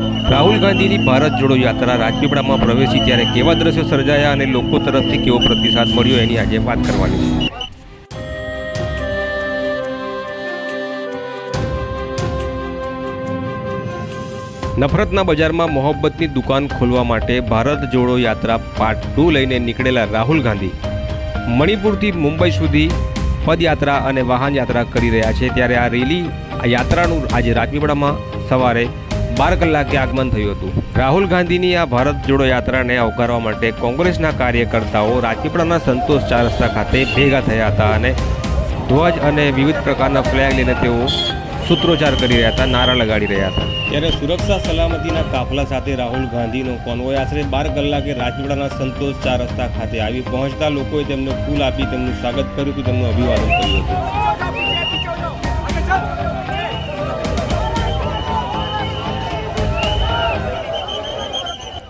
રાહુલ ગાંધીની ભારત જોડો યાત્રા રાજપીપળામાં પ્રવેશી ત્યારે કેવા દ્રશ્યો સર્જાયા અને લોકો તરફથી કેવો પ્રતિસાદ મળ્યો એની આજે વાત કરવાની છે. નફરતના બજારમાં મોહબ્બતની દુકાન ખોલવા માટે ભારત જોડો યાત્રા પાર્ટ ટુ લઈને નીકળેલા રાહુલ ગાંધી. મણિપુરથી મુંબઈ સુધી પદયાત્રા અને વાહન યાત્રા કરી રહ્યા છે ત્યારે આ રેલી, આ યાત્રાનું આજે રાજપીપળામાં સવારે બાર કલાકે આગમન થયું હતું. રાહુલ ગાંધીની આ ભારત જોડો યાત્રાને આવકારવા માટે કોંગ્રેસના કાર્યકર્તાઓ રાજપીપળાના સંતોષ ચાર રસ્તા ખાતે ભેગા થયા હતા અને ધ્વજ અને વિવિધ પ્રકારના ફ્લેગ લઈને તેઓ સૂત્રોચ્ચાર કરી રહ્યા હતા, નારા લગાડી રહ્યા હતા. ત્યારે સુરક્ષા સલામતીના કાફલા સાથે રાહુલ ગાંધીનો કોન્વોય આશરે બાર કલાકે રાજપીપળાના સંતોષ ચાર રસ્તા ખાતે આવી પહોંચતા લોકોએ તેમને ફૂલ આપી તેમનું સ્વાગત કર્યું હતું, તેમનું અભિવાદન કર્યું હતું.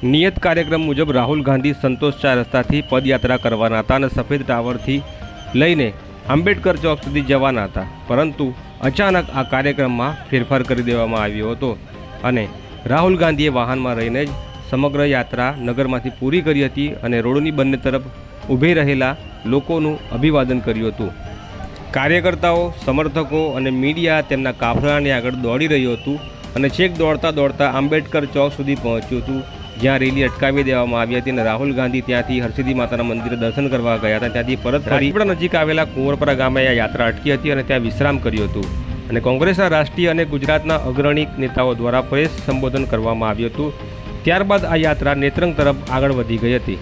નિયત કાર્યક્રમ મુજબ રાહુલ ગાંધી સંતોષ ચાર રસ્તાથી પદયાત્રા કરવાના હતા અને સફેદ ટાવરથી લઈને આંબેડકર ચોક સુધી જવાના હતા. પરંતુ અચાનક આ કાર્યક્રમમાં ફેરફાર કરી દેવામાં આવ્યો હતો અને રાહુલ ગાંધીએ વાહનમાં રહીને જ સમગ્ર યાત્રા નગરમાંથી પૂરી કરી હતી અને રોડની બંને તરફ ઊભી રહેલા લોકોનું અભિવાદન કર્યું હતું. કાર્યકર્તાઓ, સમર્થકો અને મીડિયા તેમના કાફલાની આગળ દોડી રહ્યું હતું અને છેક દોડતા દોડતા આંબેડકર ચોક સુધી પહોંચ્યું હતું. જ્યાં રેલી અટકાવી દેવામાં આવી હતી અને રાહુલ ગાંધી ત્યાંથી હરસિદ્ધિ માતાના મંદિરે દર્શન કરવા ગયા હતા. ત્યાંથી પરત ફરી નજીક આવેલા કુંવરપરા ગામે આ યાત્રા અટકી હતી અને ત્યાં વિશ્રામ કર્યું હતું. અને કોંગ્રેસના રાષ્ટ્રીય અને ગુજરાતના અગ્રણી નેતાઓ દ્વારા પ્રેસ સંબોધન કરવામાં આવ્યું હતું. ત્યારબાદ આ યાત્રા નેત્રંગ તરફ આગળ વધી ગઈ હતી.